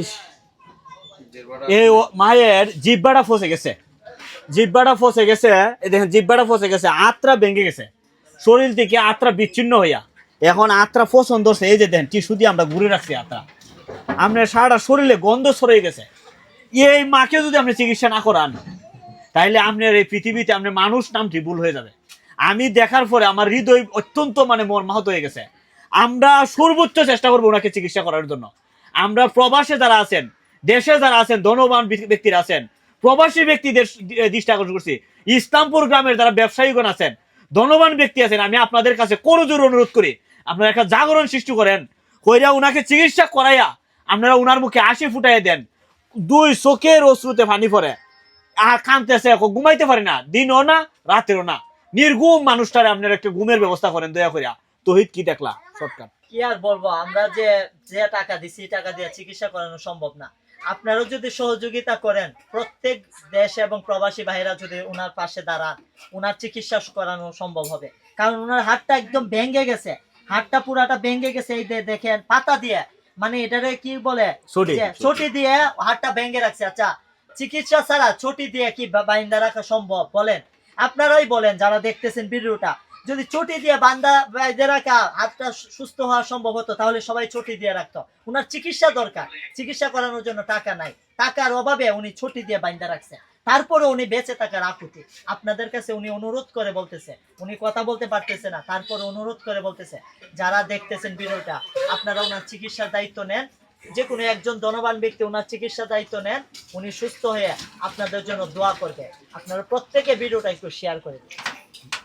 ইস। এই মায়ের জিব্বাটা ফসে গেছে। জিব্বাটা ফসে গেছে এই দেখেন জিব্বাটা ফসে গেছে আত্রা ভেঙে গেছে। শরীর থেকে আত্রা বিচ্ছিন্ন হইয়া। এখন আত্রা পছন্দ হচ্ছে এই যে দেখেন টিস্যু দিয়ে আমরা ঘুরে রাখছি আত্রা। আপনার সারাটা শরীরে গন্ধ সরে গেছে। এই মাকে যদি আপনি চিকিৎসা না করান তাইলে আপনার এই পৃথিবীতে আপনার মানুষ নামটি ভুল হয়ে যাবে। আমি দেখার পরে আমার হৃদয় অত্যন্ত মানে মর্মাহত হয়ে গেছে। আমরা সর্বোচ্চ চেষ্টা করব ওনাকে চিকিৎসা করার জন্য। আমরা প্রবাসে যারা আছেন, দেশে যারা আছেন, ধনবান ব্যক্তিরা আছেন, প্রবাসী ব্যক্তিদের দৃষ্টি আকর্ষণ করছি। ইসলামপুর গ্রামের যারা ব্যবসায়ীগণ আছেন, ধনবান ব্যক্তি আছেন, আমি আপনাদের কাছে করজোর অনুরোধ করি, আপনারা একটা জাগরণ সৃষ্টি করেন, কইরা উনাকে চিকিৎসা করাইয়া আপনারা উনার মুখে হাসি ফুটাইয়া দেন, দুই চোখের অশ্রুতে ফানি পড়ে, আর কানতেছে ঘুমাইতে পারে না, দিনও না, রাতেরও না। নির্ঘুম মানুষটারে আপনারা একটা ঘুমের ব্যবস্থা করেন, দয়া করিয়া। তহিদ কি দেখলা? শর্টকাট কি আর বলব আমরা যে যে টাকা দিছি টাকা দিয়ে চিকিৎসা করানো সম্ভব না। আপনারাও যদি সহযোগিতা করেন প্রত্যেক দেশ এবং প্রবাসী ভাইরা যদি ওনার পাশে দাঁড়ান ওনার চিকিৎসা করানো সম্ভব হবে। কারণ ওনার হাতটা একদম ভেঙে গেছে। হাতটা পুরাটা ভেঙে গেছে এই দেখেন পাতা দিয়ে। মানে এটারে কি বলে? ছুটি। দিয়ে হাতটা ভেঙে রাখছে। আচ্ছা চিকিৎসা ছাড়া ছুটি দিয়ে কি বাইন্দা রাখা সম্ভব? বলেন। আপনারাই বলেন যারা দেখতেছেন ভিডিওটা। যদি ছুটি দিয়ে বান্দা বাইন্দা রাখা হাতটা সুস্থ হওয়া সম্ভব হতো, তাহলে সবাই ছুটি দিয়ে রাখতো। উনার চিকিৎসা দরকার। চিকিৎসা করানোর জন্য টাকা নাই। টাকার অভাবে উনি ছুটি দিয়ে বাইন্দা রাখছে। তারপরে উনি বেঁচে থাকার আকুতি। আপনাদের কাছে উনি অনুরোধ করে বলতেছে। উনি কথা বলতে পারতেছে না। তারপরে অনুরোধ করে বলতেছে, যারা দেখতেছেন ভিডিওটা, আপনারা ওনার চিকিৎসার দায়িত্ব নেন। যে কোনো একজন ধনবান ব্যক্তি ওনার চিকিৎসা দায়িত্ব নেন। উনি সুস্থ হয়ে আপনাদের জন্য দোয়া করবে। আপনারা প্রত্যেকে ভিডিওটা একটু শেয়ার করে দিন।